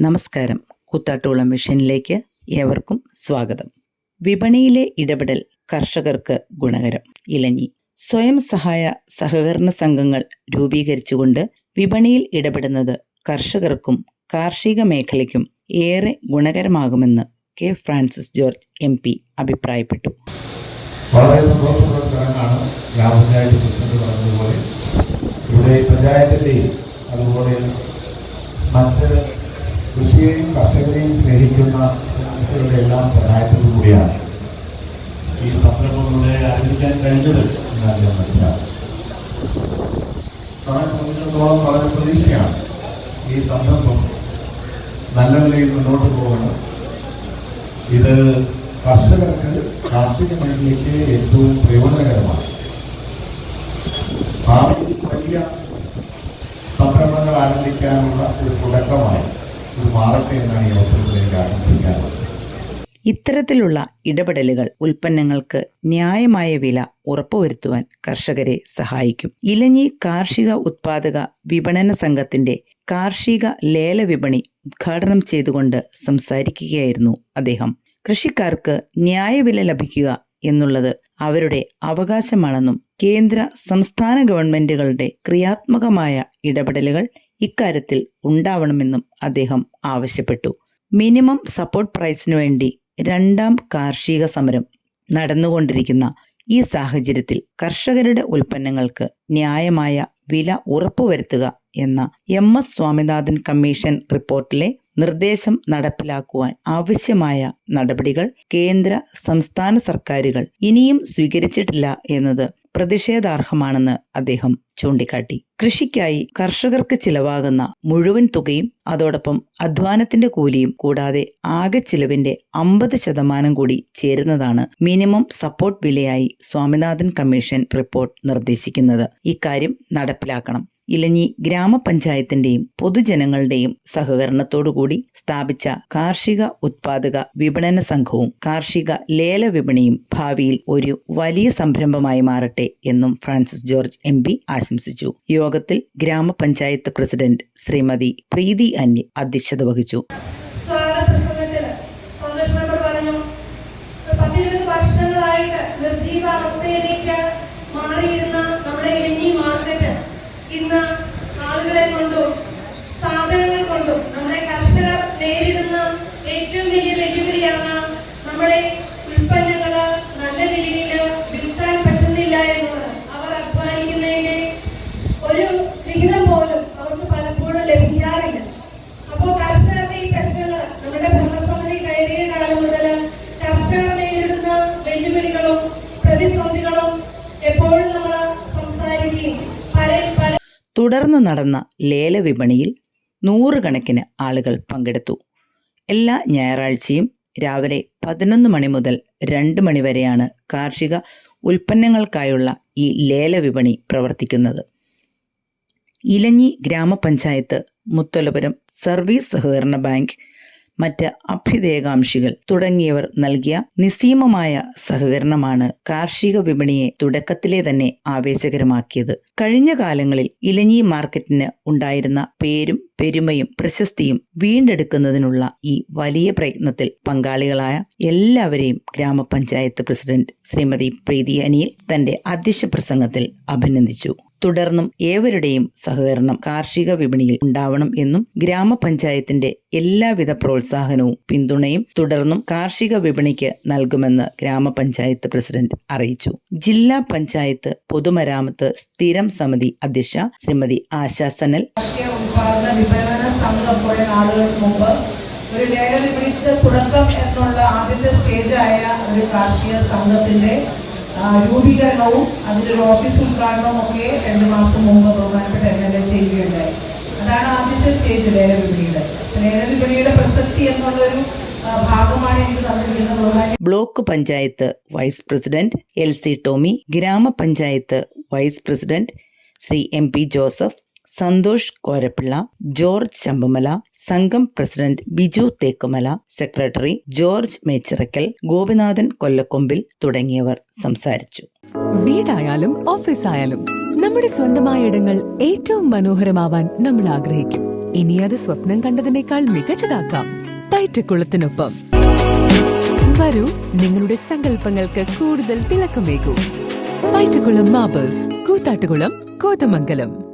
നമസ്കാരം. കൂത്താട്ടുകുളം മിഷനിലേക്ക് ഏവർക്കും സ്വാഗതം. വിപണിയിലെ ഇടപെടൽ കർഷകർക്ക് ഗുണകരം. ഇലഞ്ഞി. സ്വയം സഹായ സഹകരണ സംഘങ്ങൾ രൂപീകരിച്ചുകൊണ്ട് വിപണിയിൽ ഇടപെടുന്നത് കർഷകർക്കും കാർഷിക മേഖലയ്ക്കും ഏറെ ഗുണകരമാകുമെന്ന് K. Francis George M. P. അഭിപ്രായപ്പെട്ടു. വളരെ സന്തോഷമുള്ള ചടങ്ങാണ് ഗ്രാമപഞ്ചായത്ത് പ്രസിഡന്റ് പറഞ്ഞതുപോലെ. ഇവിടെ പഞ്ചായത്തിന്റെയും അതുപോലെ മറ്റ് സംഘടനകളുടെ എല്ലാം സഹായത്തോടു കൂടിയാണ് ഈ സംരംഭങ്ങളെ ആരംഭിക്കാൻ കഴിഞ്ഞത് എന്നാണ് ഞാൻ മനസ്സിലാക്കുന്നത്. നമ്മളെ സംബന്ധിച്ചിടത്തോളം വളരെ പ്രതീക്ഷയാണ് ഈ സംരംഭം നല്ല നിലയിൽ മുന്നോട്ട് പോകണം. ഇത് കർഷകർക്ക് കാർഷിക മേഖലയ്ക്ക് ഏറ്റവും പ്രയോജനകരമാണ്. ഭാവിയിൽ വലിയ സംരംഭങ്ങൾ ആരംഭിക്കാനുള്ള ഒരു തുടക്കമായി മാറട്ടെ എന്നാണ് ഈ അവസരത്തിൽ എനിക്ക് ആശംസിക്കാറുള്ളത് ഇത്തരത്തിലുള്ള ഇടപെടലുകൾ ഉൽപ്പന്നങ്ങൾക്ക് ന്യായമായ വില ഉറപ്പുവരുത്തുവാൻ കർഷകരെ സഹായിക്കും. ഇലഞ്ഞി കാർഷിക ഉത്പാദക വിപണന സംഘത്തിന്റെ കാർഷിക ലേല വിപണി ഉദ്ഘാടനം ചെയ്തുകൊണ്ട് സംസാരിക്കുകയായിരുന്നു അദ്ദേഹം. കൃഷിക്കാർക്ക് ന്യായവില ലഭിക്കുക എന്നുള്ളത് അവരുടെ അവകാശമാണെന്നും കേന്ദ്ര സംസ്ഥാന ഗവൺമെന്റുകളുടെ ക്രിയാത്മകമായ ഇടപെടലുകൾ ഇക്കാര്യത്തിൽ ഉണ്ടാവണമെന്നും അദ്ദേഹം ആവശ്യപ്പെട്ടു. മിനിമം സപ്പോർട്ട് പ്രൈസിനു വേണ്ടി രണ്ടാം കാർഷിക സമരം നടന്നുകൊണ്ടിരിക്കുന്ന ഈ സാഹചര്യത്തിൽ കർഷകരുടെ ഉൽപ്പന്നങ്ങൾക്ക് ന്യായമായ വില ഉറപ്പുവരുത്തുക എന്ന എം എസ് സ്വാമിനാഥൻ കമ്മീഷൻ റിപ്പോർട്ടിലെ നിർദ്ദേശം നടപ്പിലാക്കുവാൻ ആവശ്യമായ നടപടികൾ കേന്ദ്ര സംസ്ഥാന സർക്കാരുകൾ ഇനിയും സ്വീകരിച്ചിട്ടില്ല എന്നത് പ്രതിഷേധാർഹമാണെന്ന് അദ്ദേഹം ചൂണ്ടിക്കാട്ടി. കൃഷിക്കായി കർഷകർക്ക് ചിലവാകുന്ന മുഴുവൻ തുകയും അതോടൊപ്പം അധ്വാനത്തിന്റെ കൂലിയും കൂടാതെ ആകെ ചിലവിന്റെ അമ്പത് ശതമാനം കൂടി ചേരുന്നതാണ് മിനിമം സപ്പോർട്ട് വിലയായി സ്വാമിനാഥൻ കമ്മീഷൻ റിപ്പോർട്ട് നിർദ്ദേശിക്കുന്നത്. ഇക്കാര്യം നടപ്പിലാക്കണം. ഇലഞ്ഞി ഗ്രാമപഞ്ചായത്തിന്റെയും പൊതുജനങ്ങളുടെയും സഹകരണത്തോടുകൂടി സ്ഥാപിച്ച കാർഷിക ഉത്പാദക വിപണന സംഘവും കാർഷിക ലേല വിപണിയും ഭാവിയിൽ ഒരു വലിയ സംരംഭമായി മാറട്ടെ എന്നും ഫ്രാൻസിസ് ജോർജ് എം ആശംസിച്ചു. യോഗത്തിൽ ഗ്രാമപഞ്ചായത്ത് പ്രസിഡന്റ് ശ്രീമതി പ്രീതി അന്യ അധ്യക്ഷത വഹിച്ചു. വർഷങ്ങളായിട്ട് നിർജീവ അവസ്ഥയിലേക്ക് മാറിയിരുന്ന തുടർന്ന് നടന്ന ലേലവിപണിയിൽ നൂറുകണക്കിന് ആളുകൾ പങ്കെടുത്തു. എല്ലാ ഞായറാഴ്ചയും രാവിലെ പതിനൊന്ന് മണി മുതൽ രണ്ട് മണി വരെയാണ് കാർഷിക ഉൽപ്പന്നങ്ങൾക്കായുള്ള ഈ ലേലവിപണി പ്രവർത്തിക്കുന്നത്. ഇലഞ്ഞി ഗ്രാമപഞ്ചായത്ത് മുത്തലപുരം സർവീസ് സഹകരണ ബാങ്ക് മറ്റ് അഭ്യുദയകാംക്ഷികൾ തുടങ്ങിയവർ നൽകിയ നിസ്സീമമായ സഹകരണമാണ് കാർഷിക വിപണിയെ തുടക്കത്തിലെ തന്നെ ആവേശകരമാക്കിയത്. കഴിഞ്ഞ കാലങ്ങളിൽ ഇലഞ്ഞി മാർക്കറ്റിന് ഉണ്ടായിരുന്ന പേരും പെരുമയും പ്രശസ്തിയും വീണ്ടെടുക്കുന്നതിനുള്ള ഈ വലിയ പ്രയത്നത്തിൽ പങ്കാളികളായ എല്ലാവരെയും ഗ്രാമപഞ്ചായത്ത് പ്രസിഡന്റ് ശ്രീമതി പ്രീതി അനിയിൽ തന്റെ അധ്യക്ഷ പ്രസംഗത്തിൽ അഭിനന്ദിച്ചു. തുടർന്നും ഏവരുടെയും സഹകരണം കാർഷിക വിപണിയിൽ ഉണ്ടാവണം എന്നും ഗ്രാമപഞ്ചായത്തിന്റെ എല്ലാവിധ പ്രോത്സാഹനവും പിന്തുണയും തുടർന്നും കാർഷിക വിപണിക്ക് നൽകുമെന്ന് ഗ്രാമപഞ്ചായത്ത് പ്രസിഡന്റ് അറിയിച്ചു. ജില്ലാ പഞ്ചായത്ത് പൊതുമരാമത്ത് സ്ഥിരം സമിതി അധ്യക്ഷ ശ്രീമതി ആശാ സനൽ. ഒരു വിപണിക്ക് തുടക്കം എന്നുള്ള ആദ്യത്തെ സ്റ്റേജായ ഒരു കാർഷിക സംഘത്തിന്റെ ആ, അതിന്റെ ഒരു ഓഫീസ് ഉദ്ഘാടനവും ഒക്കെ രണ്ട് മാസം മുമ്പ് ബഹുമാനപ്പെട്ട എം എൽ എ ചെയ്യുകയുണ്ടായി. അതാണ് ആദ്യത്തെ സ്റ്റേജ് ലേലവിപണിയുടെ ലേലവിപണിയുടെ ലേല വിപണിയുടെ പ്രസക്തി എന്നുള്ളൊരു block panchayat vice president L C Tomy ഗ്രാമപഞ്ചായത്ത് vice president Shri M P Joseph Santhosh Korappilla George Chambamala സംഘം president Biju Thekkumala secretary George Mechirakkal Gopinathan Kollakombil തുടങ്ങിയവർ സംസാരിച്ചു. വീടായാലും ഓഫീസായാലും നമ്മുടെ സ്വന്തമായ ഇടങ്ങൾ ഏറ്റവും മനോഹരമാവാൻ നമ്മൾ ആഗ്രഹിക്കും. ഇനി അത് സ്വപ്നം കണ്ടതിനേക്കാൾ മികച്ചതാക്കാം. പയറ്റക്കുളത്തിനൊപ്പം വരൂ നിങ്ങളുടെ സങ്കല്പങ്ങൾക്ക് കൂടുതൽ തിളക്കമേകൂ. പയറ്റക്കുളം മാബേഴ്സ് കൂത്താട്ടുകുളം കോതമംഗലം.